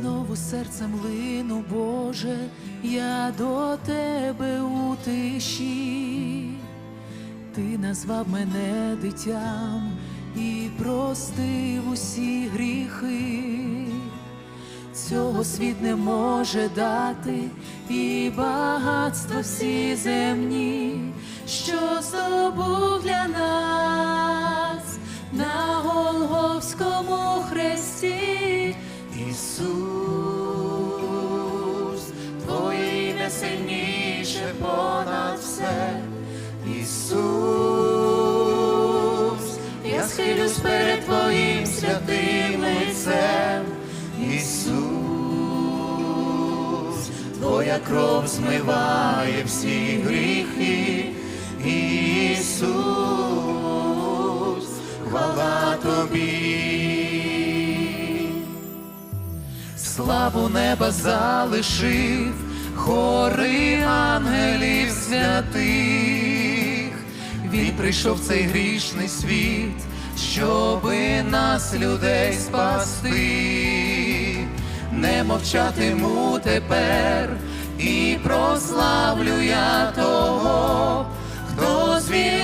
Знову серцем лину, Боже, я до тебе у тиші. Ти назвав мене дитям і простив усі гріхи. Цього світ не може дати, і багатства всі земні, що здобув для нас на Голговському хресті. Ісус, Твоє ім'я сильніше понад все. Ісус, я схилюсь перед Твоїм святим лицем. Ісус, Твоя кров змиває всі гріхи. Славу неба залишив, хори ангелів святих. Він прийшов в цей грішний світ, щоби нас, людей, спасти. Не мовчатиму тепер і прославлю я того, хто звільнив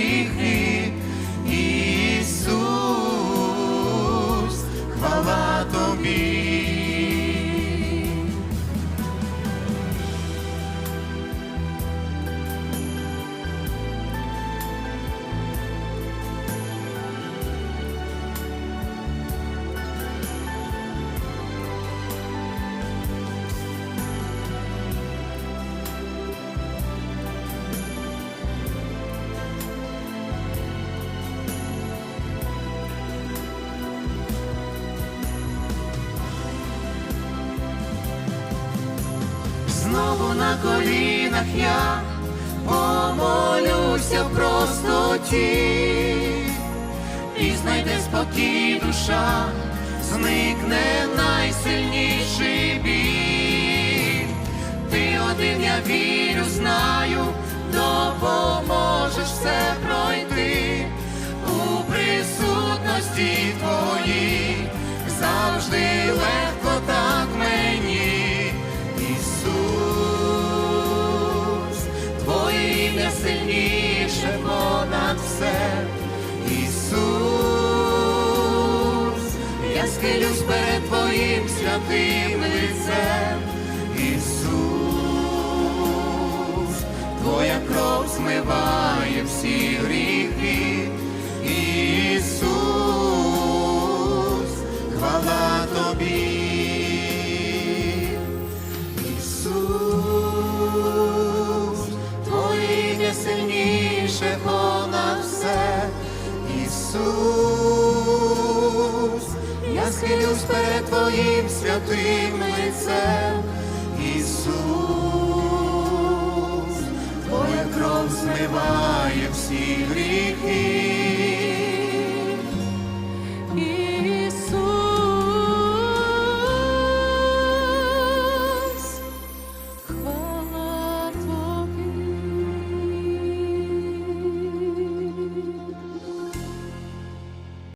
Знову на колінах я помолюся в простоті, і знайде спокій душа, зникне найсильніший біль. Ти один, я вірю, знаю, допоможеш все пройти у присутності твоїй, ім'я сильніше понад все. Ісус, я схилюсь перед Твоїм святим лицем. Ісус, Твоя кров змиває всі гріхи. Твоїм святим лицем.